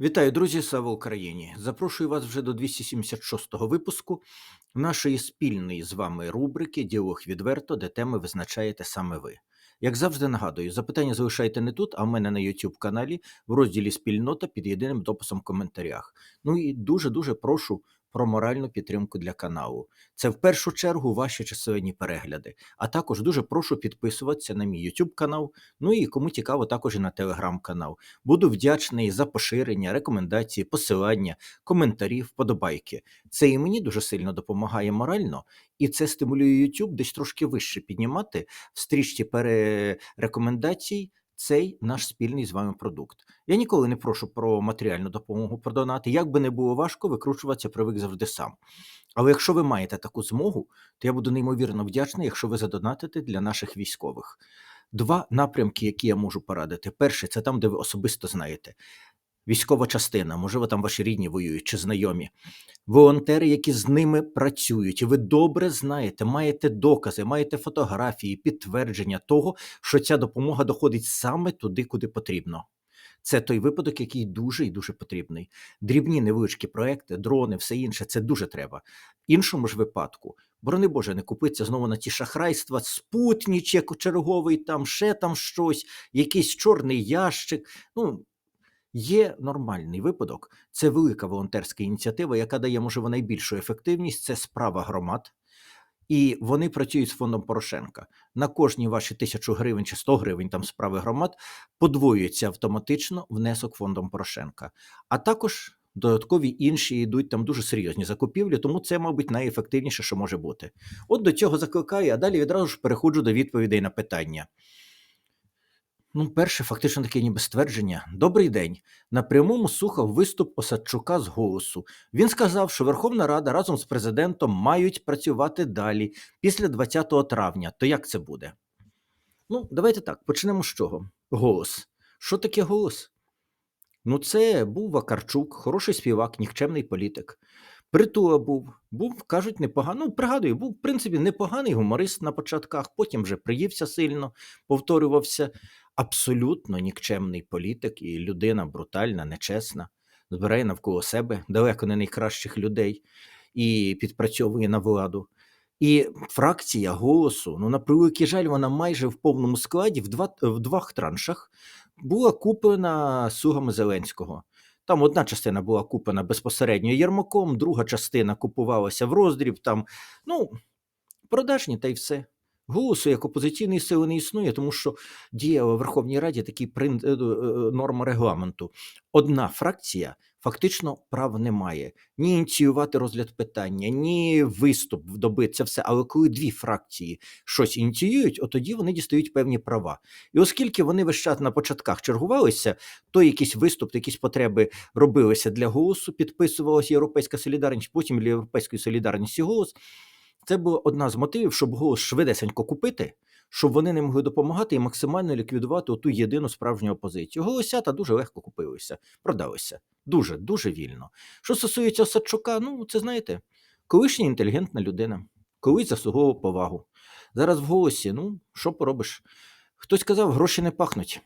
Вітаю, друзі! Слава Україні! Запрошую вас вже до 276-го випуску нашої спільної з вами рубрики Діалог відверто, де теми визначаєте саме ви. Як завжди нагадую, запитання залишайте не тут, а в мене на YouTube каналі в розділі Спільнота під єдиним дописом в коментарях. Ну і дуже дуже прошу про моральну підтримку для каналу. Це в першу чергу ваші численні перегляди. А також дуже прошу підписуватися на мій YouTube канал. Ну і кому цікаво, також і на телеграм канал. Буду вдячний за поширення, рекомендації, посилання, коментарі, вподобайки. Це і мені дуже сильно допомагає морально, і це стимулює YouTube десь трошки вище піднімати в стрічці перерекомендацій цей наш спільний з вами продукт. Я ніколи не прошу про матеріальну допомогу про донати. Як би не було важко, викручуватися привик завжди сам. Але якщо ви маєте таку змогу, то я буду неймовірно вдячний, якщо ви задонатите для наших військових. Два напрямки, які я можу порадити. Перший це там, де ви особисто знаєте. Військова частина, можливо, там ваші рідні воюють чи знайомі, волонтери, які з ними працюють, і ви добре знаєте, маєте докази, маєте фотографії, підтвердження того, що ця допомога доходить саме туди, куди потрібно. Це той випадок, який дуже і дуже потрібний. Дрібні невеличкі проекти, дрони, все інше це дуже треба. Іншому ж випадку, борони Боже, не купиться знову на ті шахрайства, спутнічек черговий, там ще там щось, якийсь чорний ящик. Ну, Є нормальний випадок, це велика волонтерська ініціатива, яка дає, можливо, найбільшу ефективність це справа громад. І вони працюють з фондом Порошенка. На кожні ваші тисячу гривень чи 100 гривень там справи громад подвоюється автоматично внесок фондом Порошенка. А також додаткові інші йдуть там дуже серйозні закупівлі, тому це, мабуть, найефективніше, що може бути. От до цього закликаю, а далі відразу ж переходжу до відповідей на питання. Ну, перше, фактично таке ніби ствердження. Добрий день. На прямому слухав виступ Осадчука з голосу. Він сказав, що Верховна Рада разом з президентом мають працювати далі після 20 травня. То як це буде? Ну, давайте так, почнемо з чого. Голос. Що таке голос? Ну, це був Вакарчук, хороший співак, нікчемний політик. Притула був, був, кажуть, непогано. Ну, пригадую, був, в принципі, непоганий гуморист на початках, потім вже приївся сильно, повторювався. Абсолютно нікчемний політик і людина брутальна, нечесна, збирає навколо себе далеко не найкращих людей і підпрацьовує на владу. І фракція голосу, ну на превеликий жаль, вона майже в повному складі в два в двох траншах була куплена слугами Зеленського. Там одна частина була куплена безпосередньо Єрмаком, друга частина купувалася в роздріб. Там ну продажні та й все. Голосу як опозиційної сили не існує, тому що діяла в Верховній Раді прин... е, е, норма регламенту. Одна фракція фактично прав не має ні ініціювати розгляд питання, ні виступ добитися все. Але коли дві фракції щось ініціюють, от тоді вони дістають певні права. І оскільки вони весь час на початках чергувалися, то якийсь виступ, якісь потреби робилися для голосу, підписувалася Європейська солідарність, потім для Європейської солідарності голос. Це була одна з мотивів, щоб голос швидесенько купити, щоб вони не могли допомагати і максимально ліквідувати оту єдину справжню опозицію. Голосята дуже легко купилися, продалися. Дуже, дуже вільно. Що стосується Осадчука, ну це знаєте, колишня інтелігентна людина, колись заслуговував повагу. Зараз в голосі, ну що поробиш? Хтось казав, гроші не пахнуть.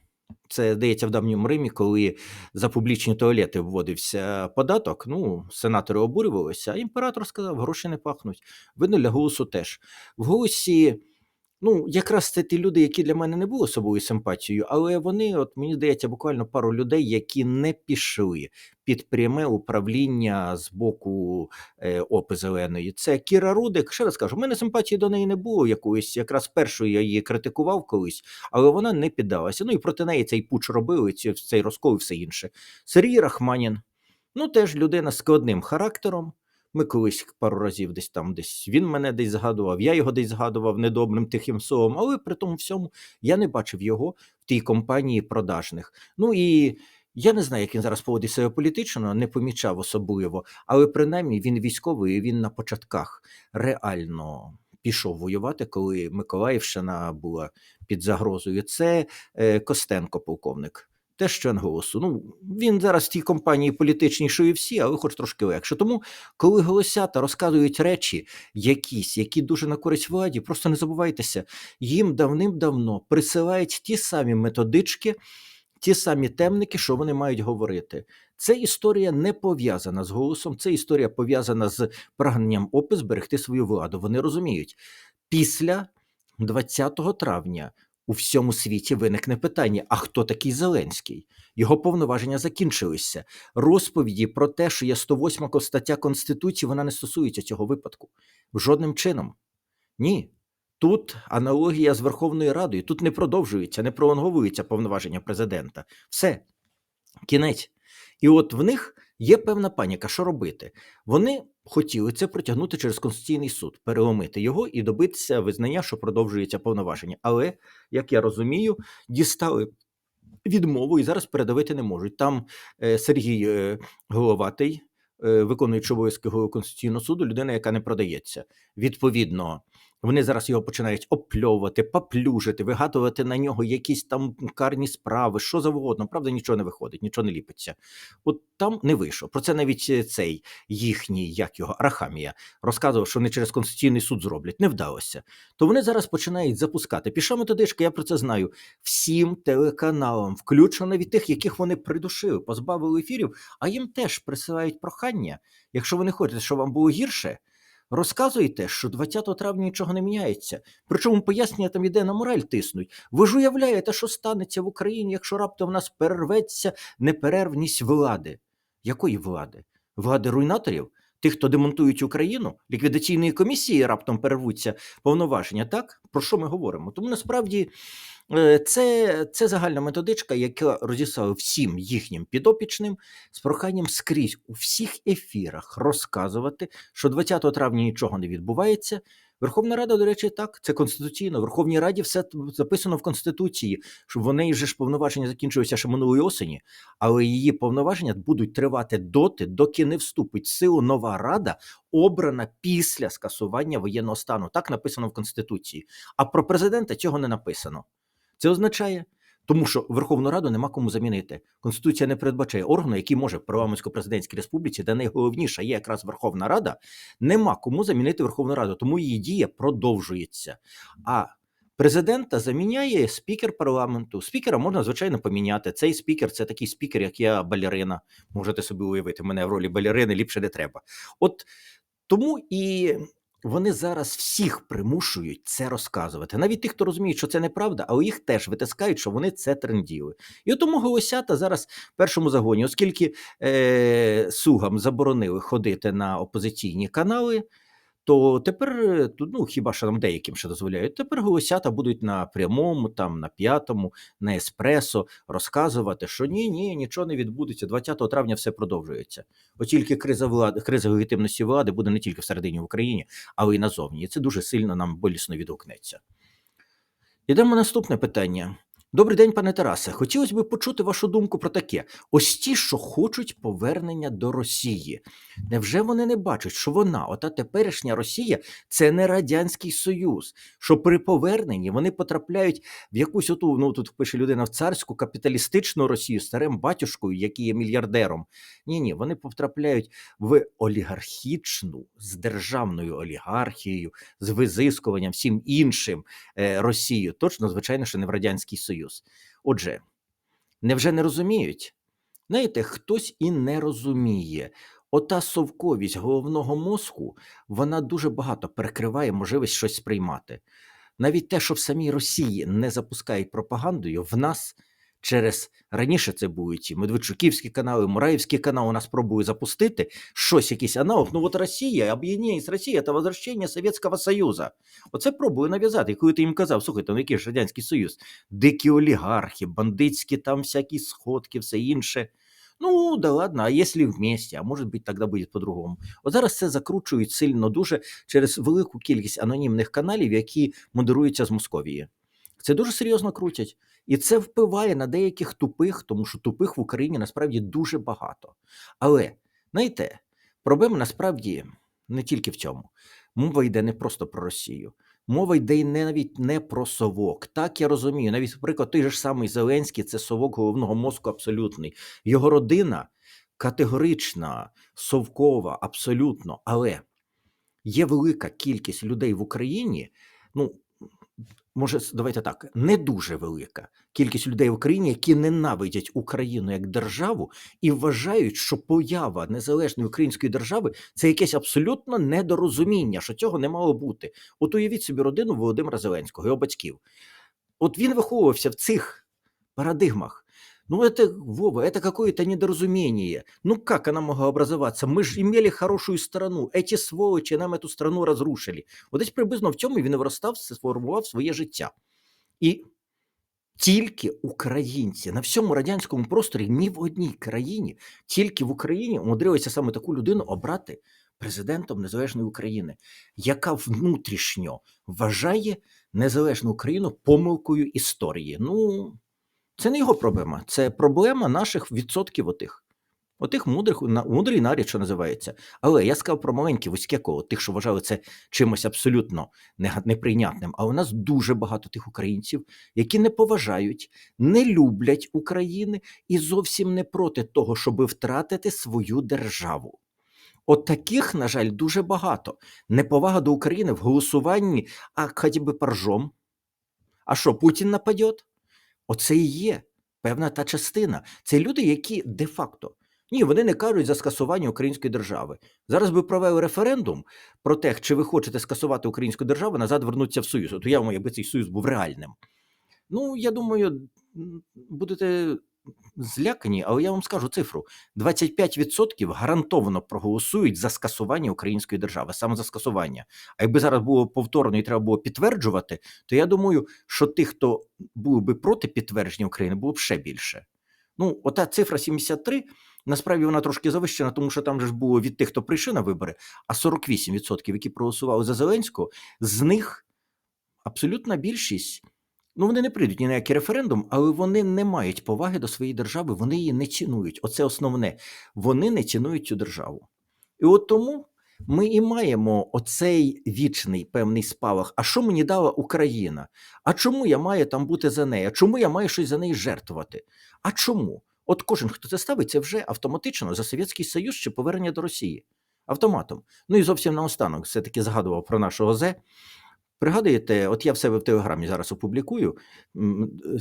Це здається в давньому Римі, коли за публічні туалети вводився податок. Ну, сенатори обурювалися, а імператор сказав, гроші не пахнуть. Видно, для голосу теж. В голосі, ну, якраз це ті люди, які для мене не були особою симпатією, але вони, от мені здається, буквально пару людей, які не пішли під пряме управління з боку е, Опи Зеленої. Це Кіра Рудик. Ще раз кажу, в мене симпатії до неї не було якоїсь, якраз першою я її критикував колись, але вона не піддалася. Ну і проти неї цей пуч робили, цей розкол і все інше. Сергій Рахманін, ну теж людина з складним характером. Ми колись пару разів десь там, десь він мене десь згадував, я його десь згадував недобрим тихим словом, але при тому всьому я не бачив його в тій компанії продажних. Ну і я не знаю, як він зараз поводить себе політично, не помічав особливо, але принаймні він військовий, він на початках реально пішов воювати, коли Миколаївщина була під загрозою. Це е, Костенко, полковник. Теж член голосу. Ну він зараз в тій компанії політичній, що і всі, але хоч трошки легше. Тому, коли голосята розказують речі якісь, які дуже на користь владі, просто не забувайтеся, їм давним-давно присилають ті самі методички ті самі темники, що вони мають говорити. Це історія не пов'язана з голосом, це історія пов'язана з прагненням ОПИ зберегти свою владу. Вони розуміють, після 20 травня у всьому світі виникне питання: а хто такий Зеленський? Його повноваження закінчилися. Розповіді про те, що є 108 стаття Конституції, вона не стосується цього випадку. Жодним чином. Ні. Тут аналогія з Верховною Радою, тут не продовжується, не пролонговуються повноваження президента. Все, кінець. І от в них є певна паніка, що робити. Вони хотіли це протягнути через Конституційний суд, переломити його і добитися визнання, що продовжується повноваження. Але, як я розумію, дістали відмову і зараз передавити не можуть. Там е, Сергій е, Головатий, е, виконуючи обов'язки Конституційного суду, людина, яка не продається. Відповідно, вони зараз його починають опльовувати, поплюжити, вигадувати на нього якісь там карні справи, що завгодно. Правда, нічого не виходить, нічого не ліпиться. От там не вийшов. Про це навіть е, цей їхній, як його, Арахамія, розказував, що вони через Конституційний суд зроблять. Не вдалося. То вони зараз починають запускати. Пішла методичка, я про це знаю. Всім телеканалам, включно від тих, яких вони придушили, позбавили ефірів, а їм теж присилають прохання. Якщо ви не хочете, щоб вам було гірше. Розказуєте, що 20 травня нічого не міняється. Причому пояснення там іде на мораль тиснуть. Ви ж уявляєте, що станеться в Україні, якщо раптом в нас перерветься неперервність влади. Якої влади? Влади руйнаторів? Тих, хто демонтують Україну, ліквідаційної комісії раптом перервуться повноваження. Так про що ми говоримо? Тому насправді е, це, це загальна методичка, яка розіслала всім їхнім підопічним з проханням скрізь у всіх ефірах розказувати, що 20 травня нічого не відбувається. Верховна Рада, до речі, так, це конституційно. В Верховній Раді все записано в Конституції, що в неї вже ж повноваження закінчилися ще минулої осені, але її повноваження будуть тривати доти, доки не вступить в силу нова рада, обрана після скасування воєнного стану. Так написано в Конституції. А про президента цього не написано. Це означає. Тому що Верховну Раду нема кому замінити. Конституція не передбачає органу, який може в парламентсько-президентській республіці, де найголовніша є якраз Верховна Рада, нема кому замінити Верховну Раду, тому її дія продовжується. А президента заміняє спікер парламенту. Спікера можна звичайно поміняти. Цей спікер це такий спікер, як я балерина. Можете собі уявити мене в ролі балерини ліпше не треба. От тому і вони зараз всіх примушують це розказувати. Навіть тих, хто розуміє, що це неправда, але їх теж витискають, що вони це тренділи. І тому голосята зараз в першому загоні, оскільки е, сугам заборонили ходити на опозиційні канали. То тепер, ну хіба що нам деяким ще дозволяють, тепер голосята будуть на прямому, там на п'ятому, на еспресо розказувати, що ні, ні, нічого не відбудеться. 20 травня все продовжується. От тільки криза влади, криза легітимності влади буде не тільки всередині в Україні, але й назовні. І це дуже сильно нам болісно відгукнеться. Йдемо наступне питання. Добрий день, пане Тарасе. Хотілося б почути вашу думку про таке: ось ті, що хочуть повернення до Росії. Невже вони не бачать, що вона, ота теперішня Росія, це не Радянський Союз? Що при поверненні вони потрапляють в якусь оту, ну тут пише людина в царську капіталістичну Росію старим батюшкою, який є мільярдером? Ні, ні, вони потрапляють в олігархічну з державною олігархією, з визискуванням всім іншим е, Росію. Точно, звичайно, що не в Радянський Союз. Отже, невже не розуміють? Знаєте, хтось і не розуміє. Ота совковість головного мозку, вона дуже багато перекриває можливість щось сприймати. Навіть те, що в самій Росії не запускають пропагандою, в нас через раніше це були ті Медведчуківські канали, Мураївський канал у нас пробує запустити щось, якийсь аналог. Ну от Росія, об'єднання з Росією – це возвращення Совєтського Союзу. Оце пробує нав'язати. І коли ти їм казав, слухайте, ну який ж Радянський Союз, дикі олігархи, бандитські там всякі сходки, все інше. Ну, да ладно, а якщо вместе, а може бути, тоді буде по-другому. От зараз це закручують сильно дуже через велику кількість анонімних каналів, які модеруються з Московії. Це дуже серйозно крутять. І це впливає на деяких тупих, тому що тупих в Україні насправді дуже багато. Але знаєте, проблема насправді не тільки в цьому. Мова йде не просто про Росію. Мова йде й не навіть не про совок. Так я розумію. Навіть, наприклад, той же ж самий Зеленський це совок головного мозку абсолютний. Його родина категорична, совкова, абсолютно. Але є велика кількість людей в Україні. Ну може, давайте так, не дуже велика кількість людей в Україні, які ненавидять Україну як державу і вважають, що поява незалежної української держави це якесь абсолютно недорозуміння, що цього не мало бути. От уявіть собі родину Володимира Зеленського, його батьків. От він виховувався в цих парадигмах. Ну, это, Вова, это какое-то недоразумение. Ну, как она могла образоваться? Мы же имели хорошую страну. Эти сволочі нам эту страну разрушили. От десь приблизно в цьому він і виростав, сформував своє життя. І тільки українці на всьому радянському просторі, ні в одній країні, тільки в Україні умудрилися саме таку людину обрати президентом Незалежної України, яка внутрішньо вважає незалежну Україну помилкою історії. Ну, це не його проблема, це проблема наших відсотків отих. Отих мудрих, мудрий нарід, що називається. Але я сказав про маленьке вузьке коло, тих, що вважали це чимось абсолютно неприйнятним. А у нас дуже багато тих українців, які не поважають, не люблять України і зовсім не проти того, щоб втратити свою державу. От таких, на жаль, дуже багато. Неповага до України в голосуванні, а хоч би поржом. А що, Путін нападе? Оце і є певна та частина. Це люди, які де-факто. Ні, вони не кажуть за скасування української держави. Зараз би провели референдум про те, чи ви хочете скасувати українську державу, назад вернутися в Союз. От уявимо, якби цей союз був реальним. Ну, я думаю, будете злякані, але я вам скажу цифру: 25% гарантовано проголосують за скасування української держави, саме за скасування. А якби зараз було повторно і треба було підтверджувати, то я думаю, що тих, хто був би проти підтвердження України, було б ще більше. Ну, ота цифра 73, насправді вона трошки завищена, тому що там же ж було від тих, хто прийшов на вибори, а 48%, які проголосували за Зеленського, з них абсолютна більшість. Ну, вони не прийдуть ні на який референдум, але вони не мають поваги до своєї держави, вони її не цінують. Оце основне. Вони не цінують цю державу. І от тому ми і маємо оцей вічний певний спалах. А що мені дала Україна? А чому я маю там бути за нею? А чому я маю щось за неї жертвувати? А чому? От кожен, хто це ставить, це вже автоматично за Совєтський Союз чи повернення до Росії. Автоматом. Ну і зовсім наостанок, все-таки згадував про нашого Зе. Пригадуєте, от я в себе в телеграмі зараз опублікую,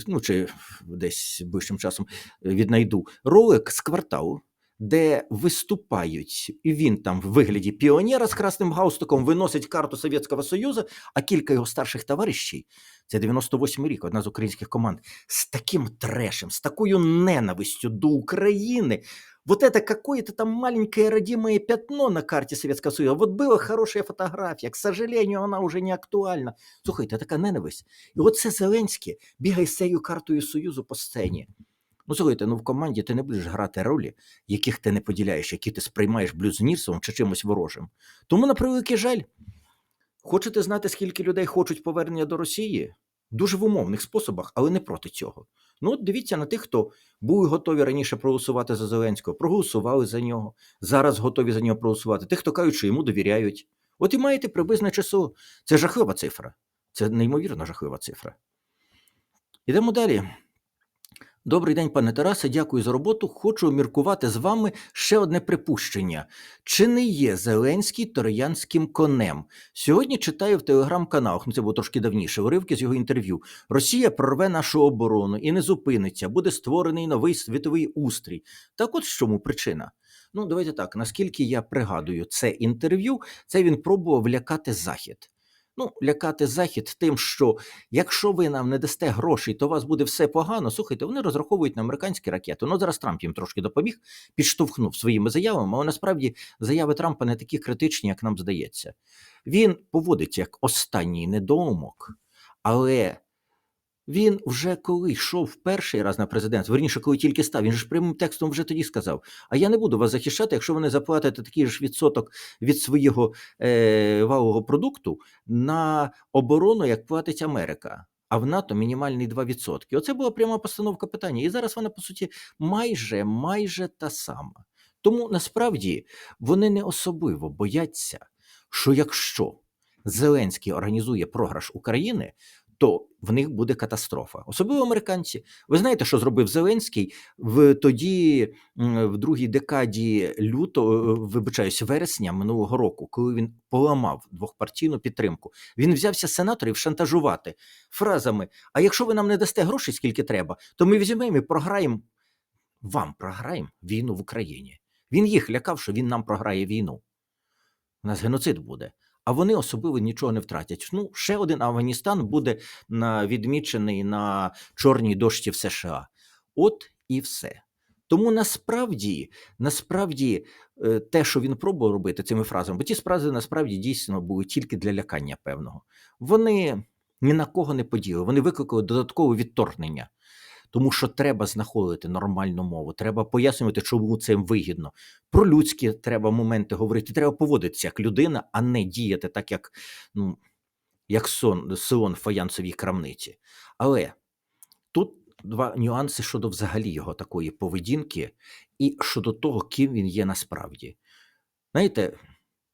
ну чи десь ближчим часом віднайду ролик з кварталу, де виступають, і він там в вигляді піонера з красним галстуком виносить карту Совєтського Союзу, а кілька його старших товаришів, це 98 рік, одна з українських команд, з таким трешем, з такою ненавистю до України. Вот это какое-то там маленькое родимое пятно на карте Советского Союза. Вот была хорошая фотографія, к сожалению, вона вже не актуальна. Слухайте, така ненависть. І оце Зеленський бігає з цією картою Союзу по сцені. Ну, слухайте, ну в команді ти не будеш грати ролі, яких ти не поділяєш, які ти сприймаєш блюзнірством чи чимось ворожим. Тому, на превеликий жаль, хочете знати, скільки людей хочуть повернення до Росії? Дуже в умовних способах, але не проти цього. Ну, от дивіться на тих, хто були готові раніше проголосувати за Зеленського, проголосували за нього, зараз готові за нього проголосувати. Тих, хто кажуть, що йому довіряють. От і маєте приблизне число. Це жахлива цифра. Це неймовірно жахлива цифра. Ідемо далі. Добрий день, пане Тарасе. Дякую за роботу. Хочу обміркувати з вами ще одне припущення. Чи не є Зеленський троянським конем? Сьогодні читаю в телеграм-каналах, ну це було трошки давніше, уривки з його інтерв'ю. Росія прорве нашу оборону і не зупиниться, буде створений новий світовий устрій. Так от чому причина? Ну, давайте так, наскільки я пригадую це інтерв'ю, це він пробував лякати Захід. Ну, лякати Захід тим, що якщо ви нам не дасте грошей, то у вас буде все погано. Слухайте, вони розраховують на американські ракети. Ну, зараз Трамп їм трошки допоміг, підштовхнув своїми заявами, але насправді заяви Трампа не такі критичні, як нам здається. Він поводиться як останній недоумок, але він вже коли йшов перший раз на президент, верніше, коли тільки став, він ж прямим текстом вже тоді сказав: А я не буду вас захищати, якщо ви не заплатите такий ж відсоток від свого е, валового продукту на оборону, як платить Америка. А в НАТО мінімальний 2%. Оце була пряма постановка питання. І зараз вона, по суті, майже майже та сама. Тому насправді вони не особливо бояться, що якщо Зеленський організує програш України, то в них буде катастрофа. Особливо американці. Ви знаєте, що зробив Зеленський в тоді, в другій декаді лютого, вибачаюсь, вересня минулого року, коли він поламав двохпартійну підтримку. Він взявся сенаторів шантажувати фразами: А якщо ви нам не дасте грошей, скільки треба, то ми візьмемо і програємо вам програємо війну в Україні. Він їх лякав, що він нам програє війну. У нас геноцид буде. А вони особливо нічого не втратять. Ну, ще один Афганістан буде на, відмічений на чорній дошці в США. От і все. Тому насправді, насправді, е, те, що він пробував робити цими фразами, бо ті фрази насправді дійсно були тільки для лякання певного. Вони ні на кого не поділи, вони викликали додаткове відторгнення. Тому що треба знаходити нормальну мову, треба пояснювати, чому це вигідно. Про людські треба моменти говорити, треба поводитися як людина, а не діяти так, як, ну, як сон, сон в фаянсовій крамниці. Але тут два нюанси щодо взагалі його такої поведінки і щодо того, ким він є насправді. Знаєте,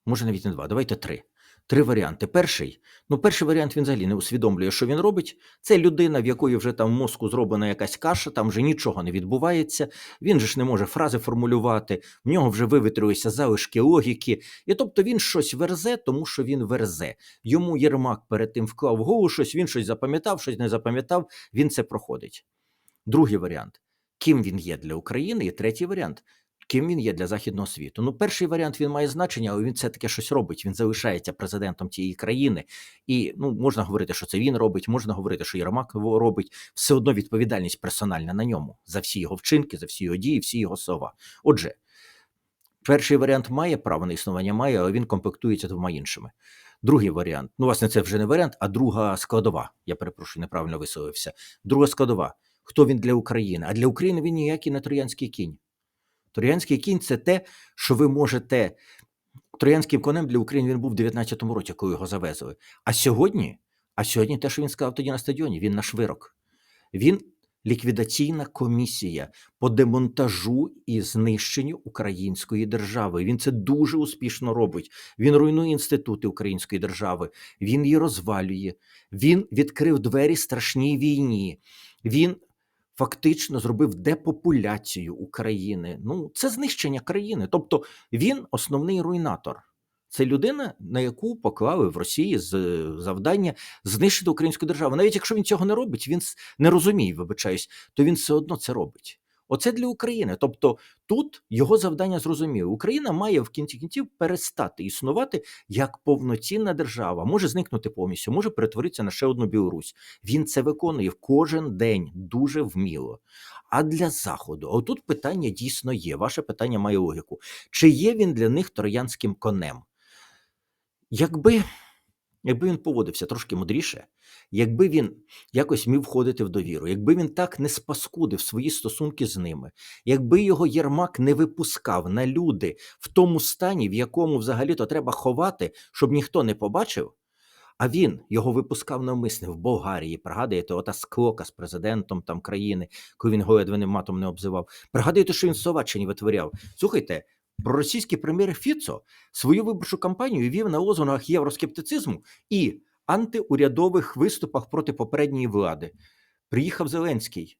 може навіть не два, давайте три. Три варіанти. Перший, ну, перший варіант він взагалі не усвідомлює, що він робить. Це людина, в якої вже там мозку зроблена якась каша, там вже нічого не відбувається. Він же ж не може фрази формулювати, в нього вже вивітрюються залишки логіки. І тобто він щось верзе, тому що він верзе. Йому Єрмак перед тим вклав в голову щось, він щось запам'ятав, щось не запам'ятав, він це проходить. Другий варіант ким він є для України, і третій варіант. Ким він є для західного світу? Ну, перший варіант він має значення, але він все таки щось робить. Він залишається президентом тієї країни, і ну можна говорити, що це він робить, можна говорити, що Єрмак робить. Все одно відповідальність персональна на ньому за всі його вчинки, за всі його дії, всі його слова. Отже, перший варіант має право на існування, має, але він комплектується двома іншими. Другий варіант, ну, власне, це вже не варіант, а друга складова. Я перепрошую, неправильно висловився. Друга складова. Хто він для України? А для України він ніякий не троянський кінь. Троянський кінь це те, що ви можете. Троянським конем для України він був в 19-му році, коли його завезли. А сьогодні, а сьогодні те, що він сказав тоді на стадіоні, він наш вирок. Він ліквідаційна комісія по демонтажу і знищенню української держави. Він це дуже успішно робить. Він руйнує інститути української держави, він її розвалює. Він відкрив двері страшній війні. Він фактично зробив депопуляцію України. Ну, це знищення країни. Тобто він основний руйнатор. Це людина, на яку поклали в Росії з завдання знищити українську державу. Навіть якщо він цього не робить, він не розуміє, вибачаюсь, то він все одно це робить. Оце для України. Тобто тут його завдання зрозуміло. Україна має в кінці кінців перестати існувати як повноцінна держава, може зникнути повністю, може перетворитися на ще одну Білорусь. Він це виконує кожен день дуже вміло. А для Заходу, отут питання дійсно є. Ваше питання має логіку. Чи є він для них троянським конем? Якби якби він поводився трошки мудріше, якби він якось міг входити в довіру, якби він так не спаскудив свої стосунки з ними, якби його Єрмак не випускав на люди в тому стані, в якому взагалі-то треба ховати, щоб ніхто не побачив. А він його випускав навмисне в Болгарії. Пригадуєте, ота склока з президентом там країни, коли він Гоєдвиним матом не обзивав. Пригадуєте, що він в Словаччині витворяв. Слухайте, проросійський прем'єр Фіцо свою виборчу кампанію вів на лозунгах євроскептицизму і антиурядових виступах проти попередньої влади. Приїхав Зеленський.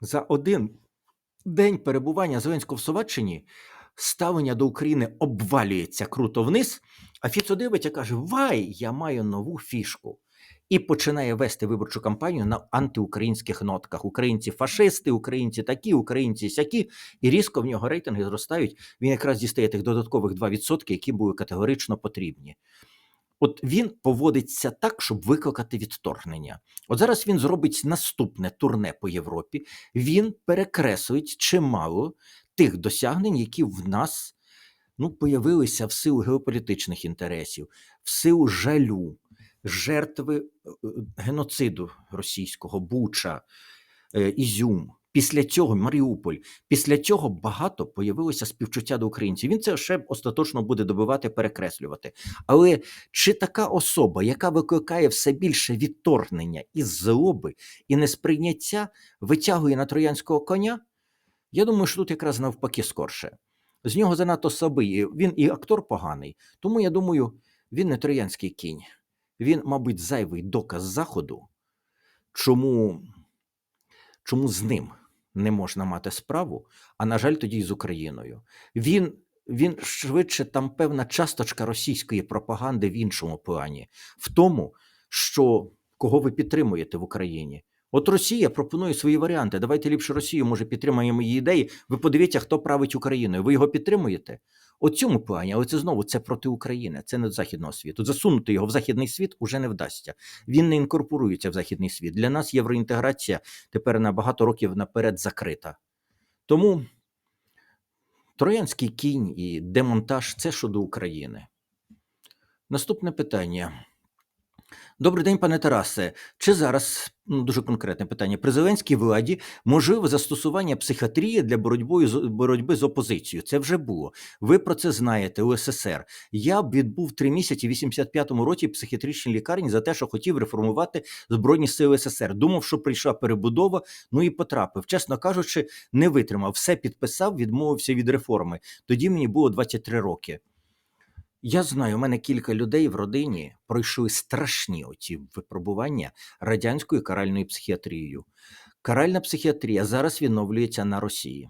За один день перебування Зеленського в Словаччині ставлення до України обвалюється круто вниз, а Фіцо дивиться каже: Вай, я маю нову фішку. І починає вести виборчу кампанію на антиукраїнських нотках. Українці фашисти, українці такі, українці сякі, і різко в нього рейтинги зростають. Він якраз дістає тих додаткових 2%, які були категорично потрібні. От він поводиться так, щоб викликати відторгнення. От зараз він зробить наступне турне по Європі. Він перекреслить чимало тих досягнень, які в нас ну, появилися в силу геополітичних інтересів, в силу жалю, жертви е, геноциду російського, Буча, е, Ізюм. Після цього Маріуполь, після цього багато появилося співчуття до українців. Він це ще остаточно буде добивати, перекреслювати. Але чи така особа, яка викликає все більше відторгнення і злоби, і несприйняття, витягує на троянського коня? Я думаю, що тут якраз навпаки скорше. З нього занадто слабий. Він і актор поганий. Тому я думаю, він не троянський кінь. Він, мабуть, зайвий доказ Заходу, чому, чому з ним не можна мати справу, а на жаль, тоді й з Україною. Він, він швидше там певна часточка російської пропаганди в іншому плані, в тому, що кого ви підтримуєте в Україні. От Росія пропонує свої варіанти. Давайте ліпше Росію, може, підтримаємо її ідеї. Ви подивіться, хто править Україною. Ви його підтримуєте? У цьому плані, але це знову це проти України, це не західного світу. Засунути його в західний світ уже не вдасться. Він не інкорпорується в західний світ. Для нас євроінтеграція тепер на багато років наперед закрита. Тому Троянський кінь і демонтаж це щодо України. Наступне питання. Добрий день, пане Тарасе. Чи зараз ну, дуже конкретне питання при Зеленській владі можливе застосування психіатрії для боротьби з боротьби з опозицією? Це вже було. Ви про це знаєте у СССР. Я відбув три місяці в 85-му році психіатричній лікарні за те, що хотів реформувати збройні сили СССР. Думав, що прийшла перебудова. Ну і потрапив. Чесно кажучи, не витримав. Все підписав, відмовився від реформи. Тоді мені було 23 роки. Я знаю, у мене кілька людей в родині пройшли страшні оці випробування радянською каральною психіатрією. Каральна психіатрія зараз відновлюється на Росії.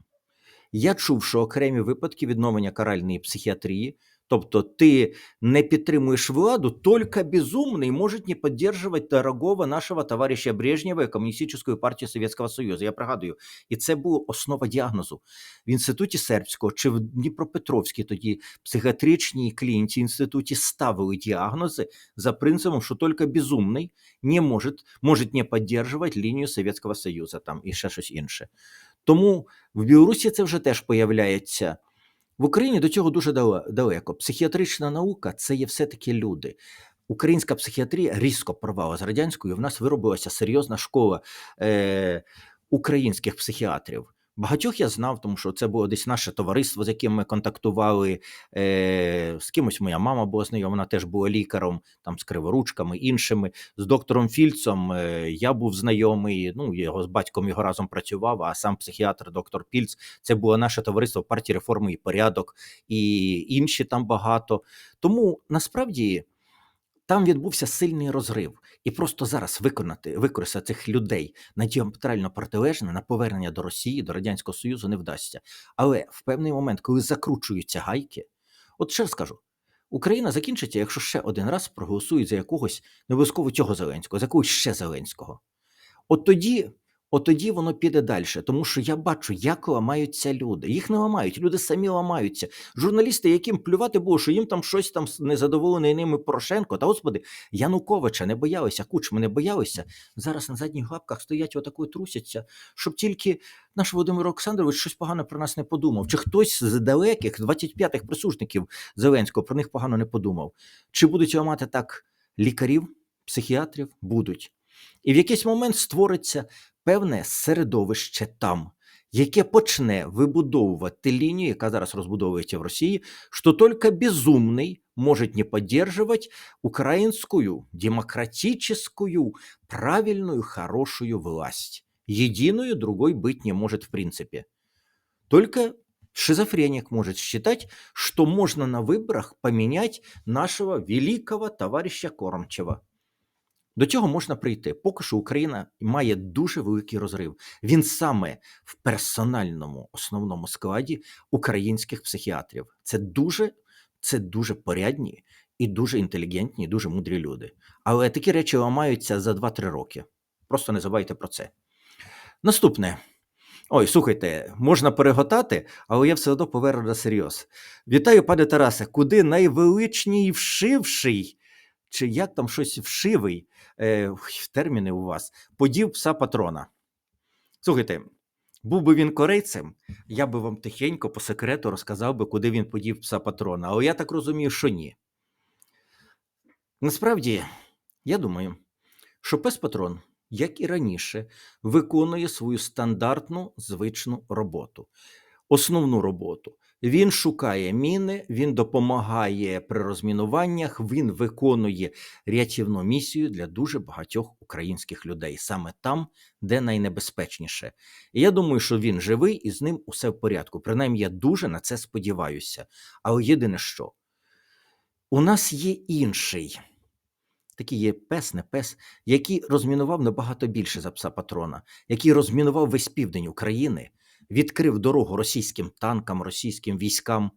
Я чув, що окремі випадки відновлення каральної психіатрії, тобто ти не підтримуєш владу, тільки безумний може не підтримувати дорогого нашого товариша Брежнєва і Комуністичної партії Совєтського Союзу. Я пригадую, і це була основа діагнозу в інституті сербського чи в Дніпропетровській тоді психіатричній клініці інституті ставили діагнози за принципом, що тільки безумний не може, може не підтримувати лінію Совєтського Союзу там і ще щось інше. Тому в Білорусі це вже теж появляється. В Україні до цього дуже далеко. Психіатрична наука це є все-таки люди. Українська психіатрія різко порвала з радянською. В нас виробилася серйозна школа е, українських психіатрів. Багатьох я знав, тому що це було десь наше товариство, з яким ми контактували. Е, З кимось моя мама була знайома, теж була лікаром, там з криворучками, іншими. З доктором Фільцом е, я був знайомий. Ну, його з батьком його разом працював, а сам психіатр, доктор Пільц, це було наше товариство партії реформи і порядок, і інші там багато. Тому насправді. Там відбувся сильний розрив, і просто зараз виконати використати цих людей на діаметрально протилежне на повернення до Росії, до Радянського Союзу не вдасться. Але в певний момент, коли закручуються гайки, от ще скажу, Україна закінчиться, якщо ще один раз проголосують за якогось не обов'язково цього Зеленського, за якогось ще Зеленського. От тоді От тоді воно піде далі, тому що я бачу, як ламаються люди. Їх не ламають, люди самі ламаються. Журналісти, яким плювати було, що їм там щось там незадоволений ними Порошенко. Та господи, Януковича не боялися, Кучми не боялися. Зараз на задніх лапках стоять отако трусяться, щоб тільки наш Володимир Олександрович щось погано про нас не подумав. Чи хтось з далеких 25-х присужників Зеленського про них погано не подумав? Чи будуть ламати так лікарів, психіатрів? Будуть. І в якийсь момент створиться певне середовище там, яке почне вибудовувати лінію, яка зараз розбудовується в Росії, що тільки безумний може не підтримувати українську демократическую, правильную, хорошую власть. Единую другой быть не может в принципе. Только шизофреник может считать, что можно на выборах поменять нашего великого товарища Кормчева. До цього можна прийти. Поки що Україна має дуже великий розрив. Він саме в персональному основному складі українських психіатрів. Це дуже, це дуже порядні і дуже інтелігентні, і дуже мудрі люди. Але такі речі ламаються за 2-3 роки. Просто не забувайте про це. Наступне. Ой, слухайте, можна переготати, але я все одно поверну на серйоз. Вітаю, пане Тарасе, куди найвеличній вшивший чи як там щось вшивий е, терміни у вас, подів пса патрона. Слухайте, був би він корейцем, я би вам тихенько по секрету розказав би, куди він подів пса патрона, але я так розумію, що ні. Насправді, я думаю, що пес патрон, як і раніше, виконує свою стандартну звичну роботу, основну роботу. Він шукає міни, він допомагає при розмінуваннях, він виконує рятівну місію для дуже багатьох українських людей, саме там, де найнебезпечніше. І я думаю, що він живий і з ним усе в порядку. Принаймні, я дуже на це сподіваюся. Але єдине що, у нас є інший такий є пес, не пес, який розмінував набагато більше за пса патрона, який розмінував весь південь України, відкрив дорогу російським танкам, російським військам,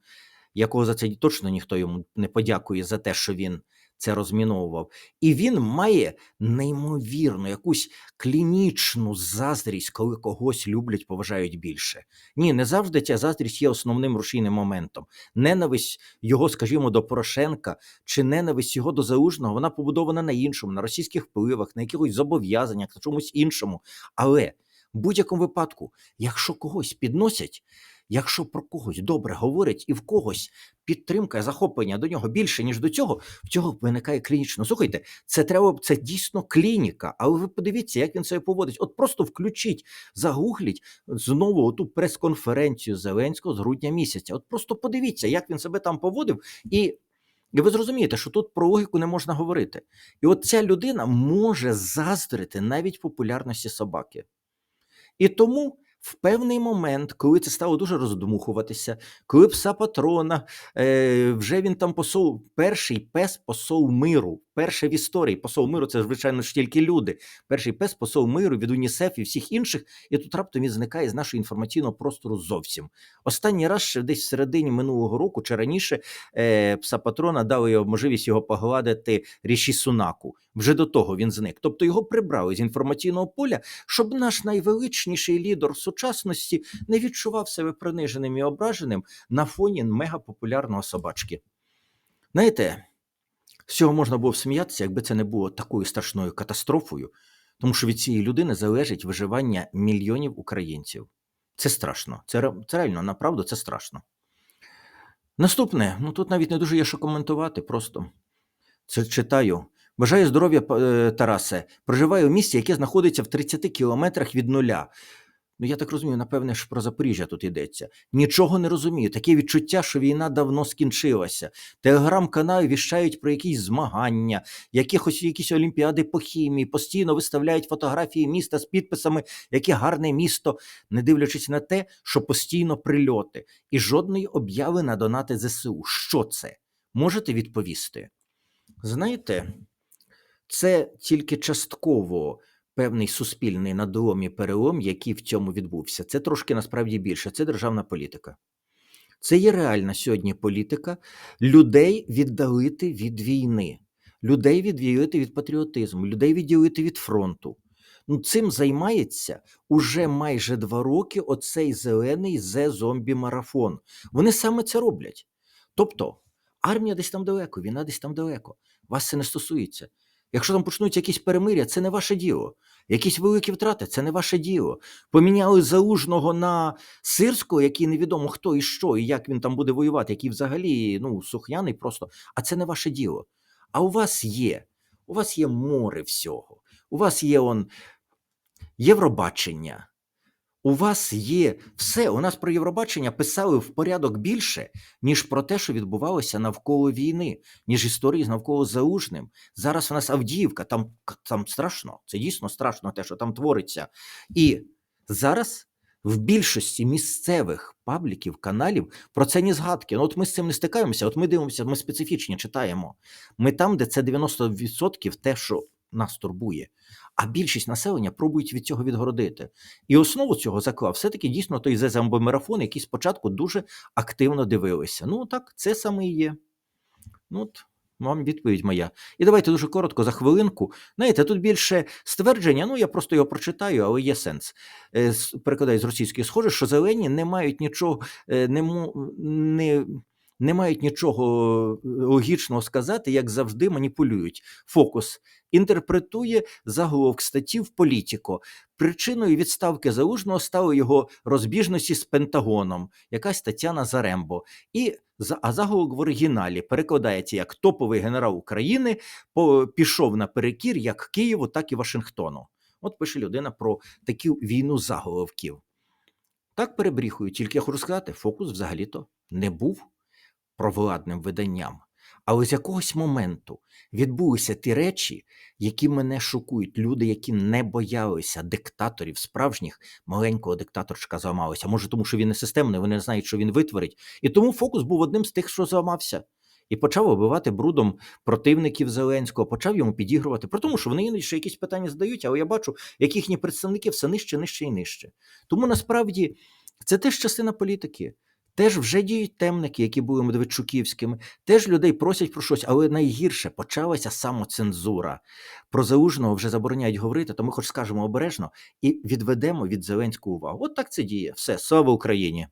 якого за це точно ніхто йому не подякує за те, що він це розміновував. І він має неймовірну якусь клінічну заздрість, коли когось люблять, поважають більше. Ні, не завжди ця заздрість є основним рушійним моментом. Ненависть його, скажімо, до Порошенка чи ненависть його до Залужного, вона побудована на іншому, на російських впливах, на якихось зобов'язаннях, на чомусь іншому. Але в будь-якому випадку, якщо когось підносять, якщо про когось добре говорять і в когось підтримка, захоплення до нього більше, ніж до цього, в цього виникає клінічно. Слухайте, це треба, це дійсно клініка. Але ви подивіться, як він себе поводить. От просто включіть, загугліть знову оту прес-конференцію Зеленського з грудня місяця. От просто подивіться, як він себе там поводив, і. І ви зрозумієте, що тут про логіку не можна говорити. І от ця людина може заздрити навіть популярності собаки. І тому в певний момент, коли це стало дуже роздмухуватися, коли пса патрона, е, вже він там посол, перший пес посол миру, перший в історії посол миру, це звичайно ж тільки люди. Перший пес посол миру від УНІСЕФ і всіх інших, і тут раптом він зникає з нашого інформаційного простору зовсім. Останній раз ще десь в середині минулого року чи раніше е, пса патрона дали його можливість його погладити Ріші Сунаку. Вже до того він зник. Тобто його прибрали з інформаційного поля, щоб наш найвеличніший лідер сучасності не відчував себе приниженим і ображеним на фоні мегапопулярного собачки. Знаєте, з цього можна було б сміятися, якби це не було такою страшною катастрофою, тому що від цієї людини залежить виживання мільйонів українців. Це страшно. Це, це реально, направду, це страшно. Наступне, ну тут навіть не дуже є що коментувати, просто це читаю. Бажаю здоров'я, е, Тарасе. Проживаю в місті, яке знаходиться в 30 кілометрах від нуля. Ну, я так розумію, напевне, що про Запоріжжя тут йдеться. Нічого не розумію. Таке відчуття, що війна давно скінчилася. Телеграм-канали віщають про якісь змагання, якихось якісь олімпіади по хімії, постійно виставляють фотографії міста з підписами, яке гарне місто, не дивлячись на те, що постійно прильоти, і жодної обяви на донати ЗСУ. Що це? Можете відповісти? Знаєте, це тільки частково певний суспільний надлом і перелом, який в цьому відбувся. Це трошки насправді більше. Це державна політика. Це є реальна сьогодні політика людей віддалити від війни, людей відділити від патріотизму, людей відділити від фронту. Ну, цим займається уже майже два роки оцей зелений зе-зомбі-марафон. Вони саме це роблять. Тобто, армія десь там далеко, війна десь там далеко. Вас це не стосується. Якщо там почнуться якісь перемиря, це не ваше діло. Якісь великі втрати, це не ваше діло. Поміняли залужного на сирського, який невідомо хто і що, і як він там буде воювати, який взагалі ну, сухняний просто. А це не ваше діло. А у вас є. У вас є море всього. У вас є он Євробачення. У вас є все. У нас про Євробачення писали в порядок більше, ніж про те, що відбувалося навколо війни, ніж історії з навколо Залужним. Зараз у нас Авдіївка, там, там страшно, це дійсно страшно те, що там твориться. І зараз в більшості місцевих пабліків, каналів про це ні згадки. Ну, от ми з цим не стикаємося, от ми дивимося, ми специфічні читаємо. Ми там, де це 90% те, що нас турбує. А більшість населення пробують від цього відгородити. І основу цього заклав все-таки дійсно той зезамбомерафон, який спочатку дуже активно дивилися. Ну так, це саме і є. Ну, от, вам відповідь моя. І давайте дуже коротко за хвилинку. Знаєте, тут більше ствердження, ну я просто його прочитаю, але є сенс. Е, Перекладаю з російської, схоже, що зелені не мають нічого, е, не, не, не мають нічого е, логічного сказати, як завжди маніпулюють. Фокус інтерпретує заголовок статті в Політіко. Причиною відставки залужного стали його розбіжності з Пентагоном, якась Тетяна Зарембо. І а заголовок в оригіналі перекладається як топовий генерал України пішов на перекір як Києву, так і Вашингтону. От пише людина про таку війну заголовків. Так перебріхую, тільки я хочу сказати, фокус взагалі-то не був провладним виданням. Але з якогось моменту відбулися ті речі, які мене шокують. Люди, які не боялися диктаторів справжніх, маленького диктаторчика зламалися. Може, тому що він не системний, вони не знають, що він витворить. І тому фокус був одним з тих, що зламався. І почав оббивати брудом противників Зеленського, почав йому підігрувати. При тому, що вони іноді ще якісь питання задають, але я бачу, як їхні представники все нижче, нижче і нижче. Тому насправді це теж частина політики. Теж вже діють темники, які були Медведчуківськими, теж людей просять про щось, але найгірше почалася самоцензура. Про залужного вже забороняють говорити, то ми хоч скажемо обережно і відведемо від Зеленського увагу. От так це діє. Все, слава Україні!